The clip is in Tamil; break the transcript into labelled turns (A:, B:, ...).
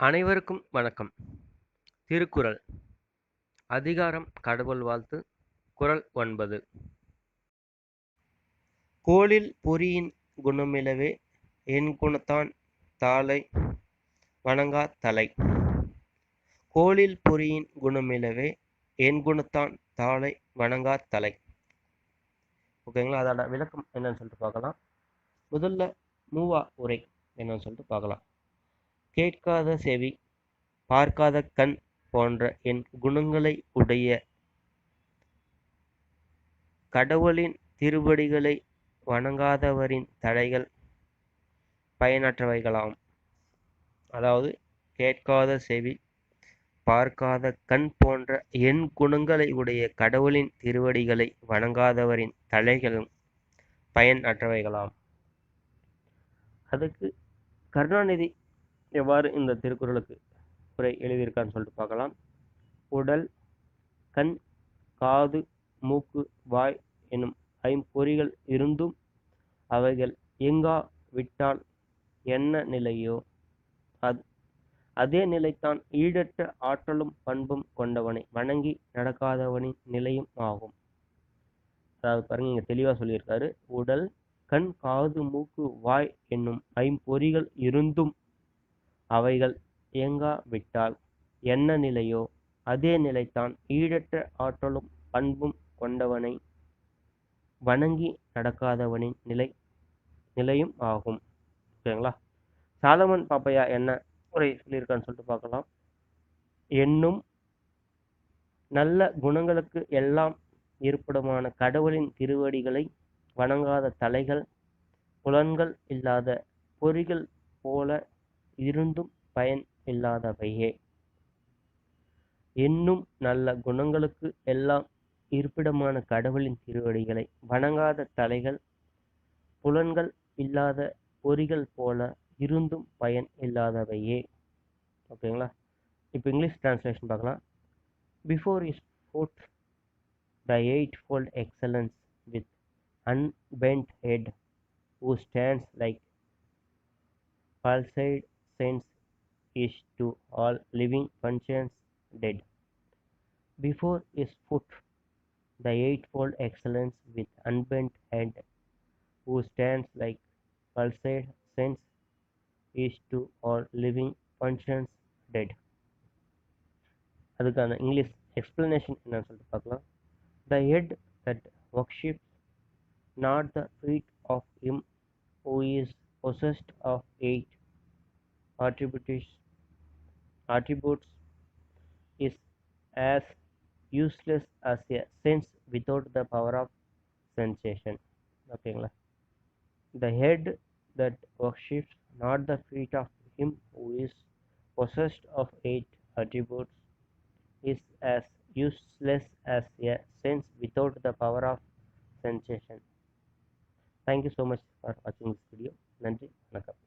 A: அனைவருக்கும் வணக்கம். திருக்குறள். அதிகாரம் கடவுள் வாழ்த்து. குறள் ஒன்பது. கோளில் பொறியின் குணமிலவே என் குணத்தான் தாளை வணங்கா தலை. கோளில் பொறியின் குணமிலவே என் குணத்தான் தாளை வணங்கா தலை. ஓகேங்களா அதோட விளக்கம் என்னன்னு சொல்லிட்டு பார்க்கலாம். முதல்ல மூவா உரை என்னன்னு சொல்லிட்டு பார்க்கலாம். கேட்காத செவி பார்க்காத கண் போன்ற என் குணங்களை உடைய கடவுளின் திருவடிகளை வணங்காதவரின் தடைகள் பயனற்றவைகளாம். அதாவது கேட்காத செவி பார்க்காத கண் போன்ற என் குணங்களை உடைய கடவுளின் திருவடிகளை வணங்காதவரின் தலைகளும் பயன் அற்றவைகளாம் அதுக்கு கருணாநிதி எவ்வாறு இந்த திருக்குறளுக்கு உரை எழுதியிருக்கான்னு சொல்லிட்டு பார்க்கலாம். உடல் கண் காது மூக்கு வாய் என்னும் ஐம்பொறிகள் இருந்தும் அவைகள் எங்கா விட்டால் என்ன நிலையோ? அது அதே நிலைத்தான் ஈடற்ற ஆற்றலும் பண்பும் கொண்டவனை வணங்கி நடக்காதவனின் நிலையும் ஆகும். அதாவது பாருங்க இங்க தெளிவா சொல்லியிருக்காரு. உடல் கண் காது மூக்கு வாய் என்னும் ஐம்பொறிகள் இருந்தும் அவைகள் இயங்காவிட்டால் என்ன நிலையோ அதே நிலைத்தான் ஈடற்ற ஆற்றலும் பண்பும் கொண்டவனை வணங்கி நடக்காதவனின் நிலை நிலையும் ஆகும். ஓகேங்களா சாலமன் பாப்பையா என்ன உரை சொல்லியிருக்கான்னு சொல்லிட்டு பார்க்கலாம். என்னும் நல்ல குணங்களுக்கு எல்லாம் இருப்பிடமான கடவுளின் திருவடிகளை வணங்காத தலைகள் புலன்கள் இல்லாத பொறிகள் போல இருந்தும் பயன் இல்லாதவையே. இன்னும் நல்ல குணங்களுக்கு எல்லாம் இருப்பிடமான கடவுளின் திருவடிகளை வணங்காத தலைகள் புலன்கள் இல்லாத பொறிகள் போல இருந்தும் பயன் இல்லாதவையே. ஓகேங்களா? இப்போ இங்கிலீஷ் டிரான்ஸ்லேஷன் பார்க்கலாம். Before is foot the eight fold excellence with unbent head who stands like palsied sense is to all living conscience dead. Before his foot, the eightfold excellence with unbent head, who stands like palsied sense is to all living conscience dead. அதுக்கான இங்கிலீஷ் எக்ஸ்பிளனேஷன் என்னன்னு சொல்லிட்டு பார்க்கலாம் the head that worship not the feet of him who is possessed of eight attributes attributes is as useless as a sense without the power of sensation ஓகேங்களா the head that worships not the feet of him who is possessed of eight attributes is as useless as a sense without the power of sensation thank you so much for watching this video நன்றி வணக்கம்